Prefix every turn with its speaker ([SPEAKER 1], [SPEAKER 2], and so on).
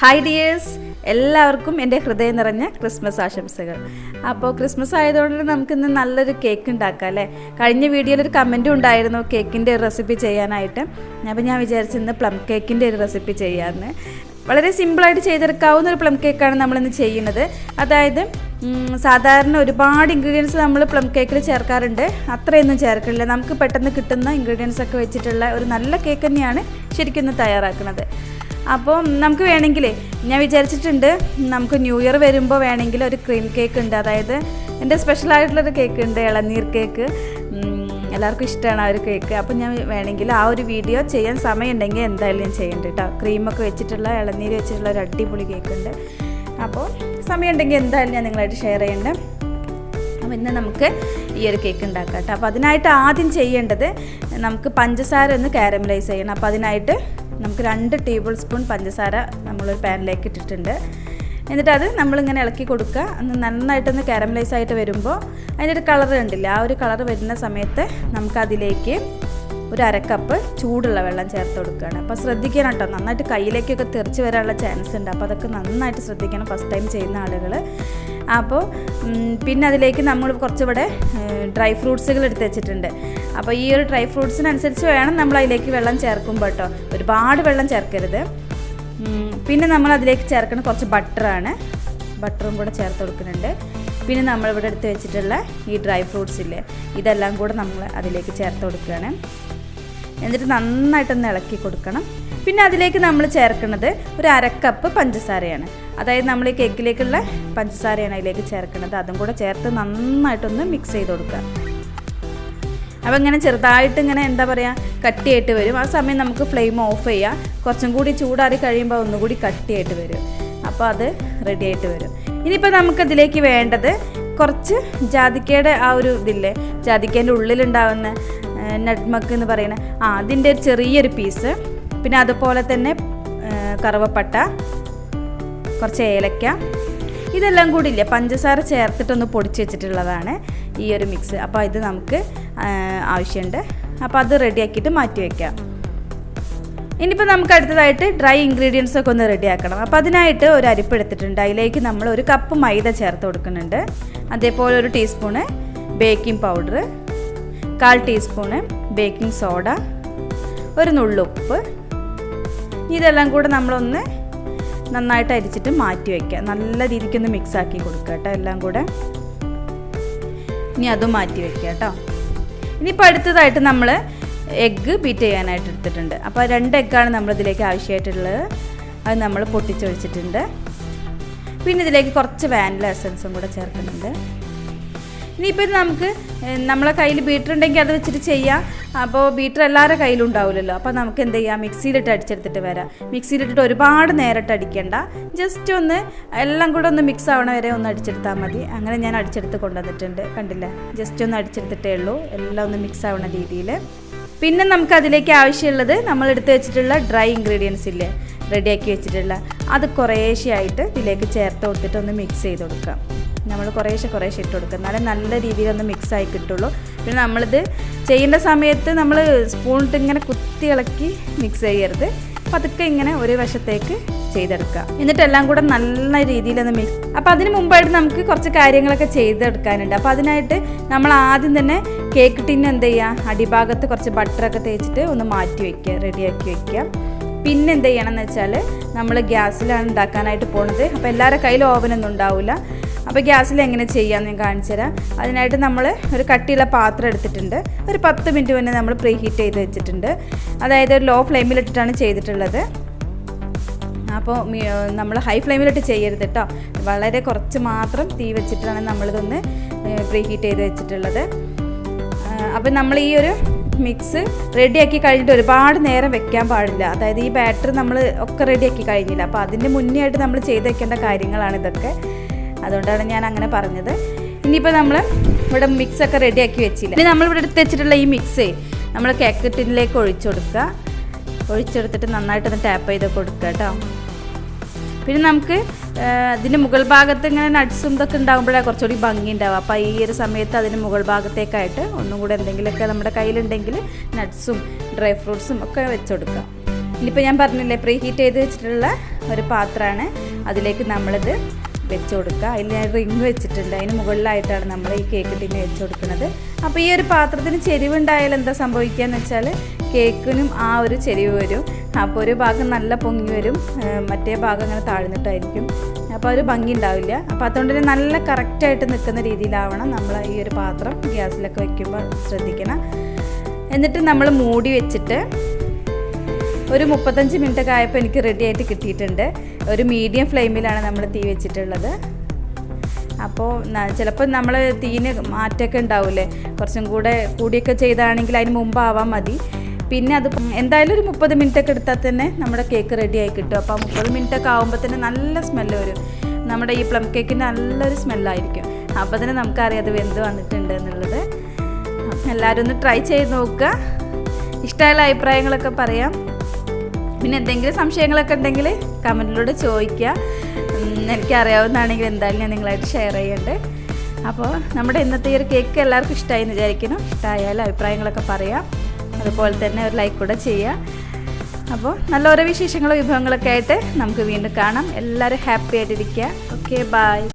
[SPEAKER 1] Hi dears എല്ലാവർക്കും എന്റെ ഹൃദയം നിറഞ്ഞ ക്രിസ്മസ് ആശംസകൾ. അപ്പോൾ ക്രിസ്മസ് ആയതുകൊണ്ട് നമുക്കിന്ന് നല്ലൊരു കേക്ക് ഉണ്ടാക്കാം അല്ലേ? കഴിഞ്ഞ വീഡിയോയിൽ ഒരു കമന്റ് ഉണ്ടായിരുന്നു കേക്കിന്റെ ഒരു റെസിപ്പി ചെയ്യാനായിട്ട്. അപ്പോൾ ഞാൻ വിചാരിച്ചു ഇന്ന് പ്ലം കേക്കിന്റെ ഒരു റെസിപ്പി ചെയ്യാമെന്ന് വളരെ സിമ്പിളായിട്ട് ചെയ്തെടുക്കാവുന്ന ഒരു പ്ലം കേക്കാണ് നമ്മളിന്ന് ചെയ്യുന്നത്. അതായത് സാധാരണ ഒരുപാട് ഇൻഗ്രീഡിയൻസ് നമ്മൾ പ്ലം കേക്കിൽ ചേർക്കാറുണ്ട്. അത്രയൊന്നും ചേർക്കില്ല. നമുക്ക് പെട്ടെന്ന് കിട്ടുന്ന ഇൻഗ്രീഡിയൻസ് ഒക്കെ വെച്ചിട്ടുള്ള ഒരു നല്ല കേക്ക് തന്നെയാണ് ശരിക്കും തയ്യാറാക്കുന്നത്. അപ്പോൾ നമുക്ക് വേണമെങ്കിൽ ഞാൻ വിചാരിച്ചിട്ടുണ്ട് നമുക്ക് ന്യൂ ഇയർ വരുമ്പോൾ വേണമെങ്കിൽ ഒരു ക്രീം കേക്ക് ഉണ്ട്. അതായത് എന്റെ സ്പെഷ്യൽ ആയിട്ടുള്ളൊരു കേക്ക് ഉണ്ട് ഇളനീർ കേക്ക്. എല്ലാവർക്കും ഇഷ്ടമാണ് ആ ഒരു കേക്ക്. അപ്പോൾ ഞാൻ വേണമെങ്കിൽ ആ ഒരു വീഡിയോ ചെയ്യാൻ സമയമുണ്ടെങ്കിൽ എന്തായാലും ഞാൻ ചെയ്യുന്നുണ്ട് കേട്ടോ. ക്രീമൊക്കെ വെച്ചിട്ടുള്ള ഇളനീര് വെച്ചിട്ടുള്ള ഒരു അടിപൊളി കേക്ക് ഉണ്ട്. അപ്പോൾ സമയമുണ്ടെങ്കിൽ എന്തായാലും ഞാൻ നിങ്ങളായിട്ട് ഷെയർ ചെയ്യുന്നുണ്ട് അപ്പോൾ ഇന്ന് നമുക്ക് ഈ ഒരു കേക്ക് ഉണ്ടാക്കാം കേട്ടോ. അപ്പോൾ അതിനായിട്ട് ആദ്യം ചെയ്യേണ്ടത് നമുക്ക് പഞ്ചസാര ഒന്ന് കാരമലൈസ് ചെയ്യണം. അപ്പോൾ അതിനായിട്ട് നമുക്ക് രണ്ട് ടേബിൾ സ്പൂൺ പഞ്ചസാര നമ്മളൊരു പാനിലേക്ക് ഇട്ടിട്ടുണ്ട്. എന്നിട്ട് അത് നമ്മളിങ്ങനെ ഇളക്കി കൊടുക്കുക. ഒന്ന് നന്നായിട്ടൊന്ന് കാരമലൈസ് ആയിട്ട് വരുമ്പോൾ അതിന്റെ ഒരു കളർ കണ്ടില്ല? ആ ഒരു കളർ വരുന്ന സമയത്ത് നമുക്കതിലേക്ക് ഒരു അരക്കപ്പ് ചൂടുള്ള വെള്ളം ചേർത്ത് കൊടുക്കുകയാണ്. അപ്പോൾ ശ്രദ്ധിക്കണം കേട്ടോ. നന്നായിട്ട് കയ്യിലേക്കൊക്കെ തെറിച്ച് വരാനുള്ള ചാൻസ് ഉണ്ട്. അപ്പോൾ അതൊക്കെ നന്നായിട്ട് ശ്രദ്ധിക്കണം. ഫസ്റ്റ് ടൈം ചെയ്യുന്ന ആളുകൾ അപ്പോൾ പിന്നെ അതിലേക്ക് നമ്മൾ കുറച്ചുകൂടെ ഡ്രൈ ഫ്രൂട്ട്സുകൾ എടുത്ത് വെച്ചിട്ടുണ്ട്. അപ്പോൾ ഈ ഒരു ഡ്രൈ ഫ്രൂട്ട്സിനനുസരിച്ച് വേണം നമ്മൾ അതിലേക്ക് വെള്ളം ചേർക്കുമ്പോൾ കേട്ടോ. ഒരുപാട് വെള്ളം ചേർക്കരുത്. പിന്നെ നമ്മൾ അതിലേക്ക് ചേർക്കുന്ന കുറച്ച് ബട്ടറാണ്. ബട്ടറും കൂടെ ചേർത്ത് കൊടുക്കുന്നുണ്ട്. പിന്നെ നമ്മളിവിടെ എടുത്ത് വെച്ചിട്ടുള്ള ഈ ഡ്രൈ ഫ്രൂട്ട്സ് ഇല്ലേ ഇതെല്ലാം കൂടെ നമ്മൾ അതിലേക്ക് ചേർത്ത് കൊടുക്കുകയാണ്. എന്നിട്ട് നന്നായിട്ടൊന്ന് ഇളക്കി കൊടുക്കണം. പിന്നെ അതിലേക്ക് നമ്മൾ ചേർക്കുന്നത് ഒരു അരക്കപ്പ് പഞ്ചസാരയാണ്. അതായത് നമ്മൾ ഈ കേക്കിലേക്കുള്ള പഞ്ചസാരയാണ് അതിലേക്ക് ചേർക്കുന്നത്. അതും കൂടെ ചേർത്ത് നന്നായിട്ടൊന്ന് മിക്സ് ചെയ്ത് കൊടുക്കുക. അപ്പോൾ ഇങ്ങനെ ചെറുതായിട്ട് ഇങ്ങനെ എന്താ പറയുക കട്ടിയായിട്ട് വരും. ആ സമയം നമുക്ക് ഫ്ലെയിം ഓഫ് ചെയ്യാം. കുറച്ചും കൂടി ചൂടാറി കഴിയുമ്പോൾ ഒന്നുകൂടി കട്ടിയായിട്ട് വരും. അപ്പോൾ അത് റെഡി ആയിട്ട് വരും. ഇനിയിപ്പോൾ നമുക്കതിലേക്ക് വേണ്ടത് കുറച്ച് ജാതിക്കയുടെ ആ ഒരു ഇതില്ലേ ജാതിക്കേന്റെ ഉള്ളിലുണ്ടാവുന്ന നട്ട്മക്ക് എന്ന് പറയുന്ന ആ അതിന്റെ ചെറിയൊരു പീസ് പിന്നെ അതുപോലെ തന്നെ കറുവപ്പട്ട കുറച്ച് ഏലക്ക ഇതെല്ലാം കൂടി ഇല്ലേ? പഞ്ചസാര ചേർത്തിട്ടൊന്ന് പൊടിച്ച് വെച്ചിട്ടുള്ളതാണ് ഈ ഒരു മിക്സ്. അപ്പോൾ ഇത് നമുക്ക് ആവശ്യമുണ്ട്. അപ്പോൾ അത് റെഡിയാക്കിയിട്ട് മാറ്റി വയ്ക്കാം ഇനിയിപ്പോൾ നമുക്ക് അടുത്തതായിട്ട് ഡ്രൈ ഇൻഗ്രീഡിയൻസ് ഒക്കെ ഒന്ന് റെഡിയാക്കണം. അപ്പോൾ അതിനായിട്ട് ഒരു അരിപ്പ് എടുത്തിട്ടുണ്ട്. അതിലേക്ക് നമ്മൾ ഒരു കപ്പ് മൈദ ചേർത്ത് കൊടുക്കുന്നുണ്ട്. അതേപോലെ ഒരു ടീസ്പൂണ് ബേക്കിംഗ് പൗഡർ കാൽ ടീസ്പൂണ് ബേക്കിംഗ് സോഡ ഒരു നുള്ളുപ്പ് ഇതെല്ലാം കൂടെ നമ്മളൊന്ന് നന്നായിട്ട് അരിച്ചിട്ട് മാറ്റി വയ്ക്കുക നല്ല രീതിക്കൊന്ന് മിക്സ് ആക്കി കൊടുക്കുക കേട്ടോ എല്ലാം കൂടെ. ഇനി അതും മാറ്റി വയ്ക്കുക കേട്ടോ. ഇനിയിപ്പോൾ അടുത്തതായിട്ട് നമ്മൾ എഗ്ഗ് ബീറ്റ് ചെയ്യാനായിട്ട് എടുത്തിട്ടുണ്ട്. അപ്പോൾ രണ്ട് എഗ്ഗാണ് നമ്മളിതിലേക്ക് ആവശ്യമായിട്ടുള്ളത്. അത് നമ്മൾ പൊട്ടിച്ചൊഴിച്ചിട്ടുണ്ട്. പിന്നെ ഇതിലേക്ക് കുറച്ച് വാനില എസൻസും കൂടെ ചേർക്കുന്നുണ്ട്. ഇനിയിപ്പോൾ ഇത് നമുക്ക് നമ്മളെ കയ്യിൽ ബീറ്റർ ഉണ്ടെങ്കിൽ അത് വെച്ചിട്ട് ചെയ്യാം. അപ്പോൾ ബീറ്റർ എല്ലാവരുടെ കയ്യിലും ഉണ്ടാവില്ലല്ലോ. അപ്പോൾ നമുക്ക് എന്ത് ചെയ്യാം? മിക്സിയിലിട്ട് അടിച്ചെടുത്തിട്ട് വരാം. മിക്സിയിലിട്ടിട്ട് ഒരുപാട് നേരിട്ട് അടിക്കണ്ട. ജസ്റ്റ് ഒന്ന് എല്ലാം കൂടെ ഒന്ന് മിക്സ് ആവണ വരെ ഒന്ന് അടിച്ചെടുത്താൽ മതി. അങ്ങനെ ഞാൻ അടിച്ചെടുത്ത് കൊണ്ടുവന്നിട്ടുണ്ട്. കണ്ടില്ല? ജസ്റ്റ് ഒന്ന് അടിച്ചെടുത്തിട്ടേ ഉള്ളൂ. എല്ലാം ഒന്ന് മിക്സ് ആവണ രീതിയിൽ പിന്നെ നമുക്ക് അതിലേക്ക് ആവശ്യമുള്ളത് നമ്മൾ എടുത്ത് വെച്ചിട്ടുള്ള ഡ്രൈ ഇൻഗ്രീഡിയൻസ് ഇല്ലേ? റെഡിയാക്കി വെച്ചിട്ടുള്ള. അത് കുറേശ്ശെയായിട്ട് ഇതിലേക്ക് ചേർത്ത് കൊടുത്തിട്ട് ഒന്ന് മിക്സ് ചെയ്ത് കൊടുക്കാം. നമ്മൾ കുറേശ്ശെ കുറേശ്ശെ ഇട്ട് കൊടുക്കുക. എന്നാലേ നല്ല രീതിയിലൊന്ന് മിക്സ് ആയി കിട്ടുള്ളൂ. പിന്നെ നമ്മളിത് ചെയ്യുന്ന സമയത്ത് നമ്മൾ സ്പൂണിട്ട് ഇങ്ങനെ കുത്തി ഇളക്കി മിക്സ് ചെയ്യരുത്. പതുക്കെ ഇങ്ങനെ ഒരു വശത്തേക്ക് ചെയ്തെടുക്കുക. എന്നിട്ട് എല്ലാം കൂടെ നല്ല രീതിയിലൊന്ന് മിക്സ് അപ്പോൾ അതിന് മുമ്പായിട്ട് നമുക്ക് കുറച്ച് കാര്യങ്ങളൊക്കെ ചെയ്തെടുക്കാനുണ്ട്. അപ്പോൾ അതിനായിട്ട് നമ്മൾ ആദ്യം തന്നെ കേക്ക് ടിന്ന് എന്ത് ചെയ്യുക അടിഭാഗത്ത് കുറച്ച് ബട്ടറൊക്കെ തേച്ചിട്ട് ഒന്ന് മാറ്റി വയ്ക്കുക റെഡിയാക്കി വയ്ക്കുക പിന്നെ എന്ത് ചെയ്യണം എന്ന് വെച്ചാൽ നമ്മൾ ഗ്യാസിലാണ് ഉണ്ടാക്കാനായിട്ട് പോണത്. അപ്പോൾ എല്ലാവരുടെ കയ്യിലും ഓവനൊന്നും ഉണ്ടാവില്ല അപ്പോൾ ഗ്യാസിൽ എങ്ങനെ ചെയ്യാമെന്ന് ഞാൻ കാണിച്ചു തരാം. അതിനായിട്ട് നമ്മൾ ഒരു കട്ടിയുള്ള പാത്രം എടുത്തിട്ടുണ്ട്. ഒരു പത്ത് മിനിറ്റ് മുന്നേ നമ്മൾ പ്രീ ഹീറ്റ് ചെയ്ത് വെച്ചിട്ടുണ്ട്. അതായത് ലോ ഫ്ലെയിമിലിട്ടിട്ടാണ് ചെയ്തിട്ടുള്ളത്. അപ്പോൾ നമ്മൾ ഹൈ ഫ്ലെയിമിലിട്ട് ചെയ്യരുത് കേട്ടോ വളരെ കുറച്ച് മാത്രം തീ വെച്ചിട്ടാണ് നമ്മളിതൊന്ന് പ്രീ ഹീറ്റ് ചെയ്ത് വെച്ചിട്ടുള്ളത്. അപ്പം നമ്മൾ ഈ ഒരു മിക്സ് റെഡിയാക്കി കഴിഞ്ഞിട്ട് ഒരുപാട് നേരം വെക്കാൻ പാടില്ല. അതായത് ഈ ബാറ്റർ നമ്മൾ ഒക്കെ റെഡിയാക്കി കഴിഞ്ഞില്ല. അപ്പോൾ അതിന്റെ മുന്നേ ആയിട്ട് നമ്മൾ ചെയ്ത് വെക്കേണ്ട കാര്യങ്ങളാണ് ഇതൊക്കെ. അതുകൊണ്ടാണ് ഞാൻ അങ്ങനെ പറഞ്ഞത്. ഇനിയിപ്പോൾ നമ്മൾ ഇവിടെ മിക്സ് ഒക്കെ റെഡിയാക്കി വെച്ചില്ല? ഇനി നമ്മളിവിടെ എടുത്ത് വെച്ചിട്ടുള്ള ഈ മിക്സ് നമ്മൾ കേക്ക് ടിന്നിലേക്ക് ഒഴിച്ചു കൊടുക്കുക. ഒഴിച്ചെടുത്തിട്ട് നന്നായിട്ടൊന്ന് ടാപ്പ് ചെയ്ത് കൊടുക്കുക കേട്ടോ. പിന്നെ നമുക്ക് അതിന്റെ മുകൾ ഭാഗത്ത് ഇങ്ങനെ നട്ട്സും ഇതൊക്കെ ഉണ്ടാകുമ്പോഴേ കുറച്ചുകൂടി ഭംഗി ഉണ്ടാവുക. അപ്പോൾ ഈ ഒരു സമയത്ത് അതിന് മുകൾ ഭാഗത്തേക്കായിട്ട് ഒന്നും കൂടെ എന്തെങ്കിലുമൊക്കെ നമ്മുടെ കയ്യിലുണ്ടെങ്കിൽ നട്ട്സും ഡ്രൈ ഫ്രൂട്ട്സും ഒക്കെ വെച്ച് ഇനിയിപ്പോൾ ഞാൻ പറഞ്ഞില്ലേ പ്രീ ഹീറ്റ് ചെയ്ത് വെച്ചിട്ടുള്ള ഒരു പാത്രമാണ്. അതിലേക്ക് നമ്മളിത് വെച്ച് കൊടുക്കുക അതിൽ ഞാൻ റിങ് വെച്ചിട്ടുണ്ട്. അതിന് മുകളിലായിട്ടാണ് നമ്മൾ ഈ കേക്ക് ടിന്ന് വെച്ച് കൊടുക്കുന്നത് അപ്പോൾ ഈ ഒരു പാത്രത്തിന് ചെരിവുണ്ടായാൽ എന്താ സംഭവിക്കുക എന്ന് വെച്ചാൽ കേക്കിനും ആ ഒരു ചെരിവ് വരും. അപ്പോൾ ഒരു ഭാഗം നല്ല പൊങ്ങി വരും. മറ്റേ ഭാഗം അങ്ങനെ താഴ്ന്നിട്ടായിരിക്കും. അപ്പോൾ ഒരു ഭംഗി ഉണ്ടാവില്ല. അപ്പോൾ അതുകൊണ്ട് തന്നെ നല്ല കറക്റ്റായിട്ട് നിൽക്കുന്ന രീതിയിലാവണം നമ്മൾ ഈ ഒരു പാത്രം ഗ്യാസിലൊക്കെ വയ്ക്കുമ്പോൾ ശ്രദ്ധിക്കണം. എന്നിട്ട് നമ്മൾ മൂടി വെച്ചിട്ട് ഒരു മുപ്പത്തഞ്ച് മിനിറ്റ് ഒക്കെ ആയപ്പോൾ എനിക്ക് റെഡി ആയിട്ട് കിട്ടിയിട്ടുണ്ട്. ഒരു മീഡിയം ഫ്ലെയിമിലാണ് നമ്മൾ തീ വെച്ചിട്ടുള്ളത്. അപ്പോൾ ചിലപ്പോൾ നമ്മൾ തീന് മാറ്റമൊക്കെ ഉണ്ടാവില്ലേ കുറച്ചും കൂടെ കൂടിയൊക്കെ ചെയ്താണെങ്കിൽ അതിന് മുമ്പാവാൻ മതി. പിന്നെ അത് എന്തായാലും ഒരു മുപ്പത് മിനിറ്റ് ഒക്കെ എടുത്താൽ തന്നെ നമ്മുടെ കേക്ക് റെഡിയായി കിട്ടും. അപ്പോൾ ആ മുപ്പത് മിനിറ്റ് ഒക്കെ ആകുമ്പോൾ തന്നെ നല്ല സ്മെല്ല് വരും. നമ്മുടെ ഈ പ്ലം കേക്കിന്റെ നല്ലൊരു സ്മെല്ലായിരിക്കും അപ്പോൾ തന്നെ നമുക്കറിയാം അത് വെന്ത് വന്നിട്ടുണ്ട് എന്നുള്ളത്. എല്ലാവരും ഒന്ന് ട്രൈ ചെയ്ത് നോക്കുക. ഇഷ്ടമായുള്ള അഭിപ്രായങ്ങളൊക്കെ പറയാം. പിന്നെ എന്തെങ്കിലും സംശയങ്ങളൊക്കെ ഉണ്ടെങ്കിൽ കമന്റിലൂടെ ചോദിക്കുക. എനിക്കറിയാവുന്നതാണെങ്കിൽ എന്തായാലും ഞാൻ നിങ്ങളായിട്ട് ഷെയർ ചെയ്യട്ടെ. അപ്പോൾ നമ്മുടെ ഇന്നത്തെ ഈ ഒരു കേക്ക് എല്ലാവർക്കും ഇഷ്ടമായി എന്ന് വിചാരിക്കുന്നു. ഇഷ്ടമായാലും അഭിപ്രായങ്ങളൊക്കെ പറയാം. അതുപോലെ തന്നെ ഒരു ലൈക്ക് കൂടെ ചെയ്യുക. അപ്പോൾ നല്ല ഓരോ വിശേഷങ്ങളും വിഭവങ്ങളൊക്കെ ആയിട്ട് നമുക്ക് വീണ്ടും കാണാം. എല്ലാവരും ഹാപ്പി ആയിട്ടിരിക്കുക. Okay bye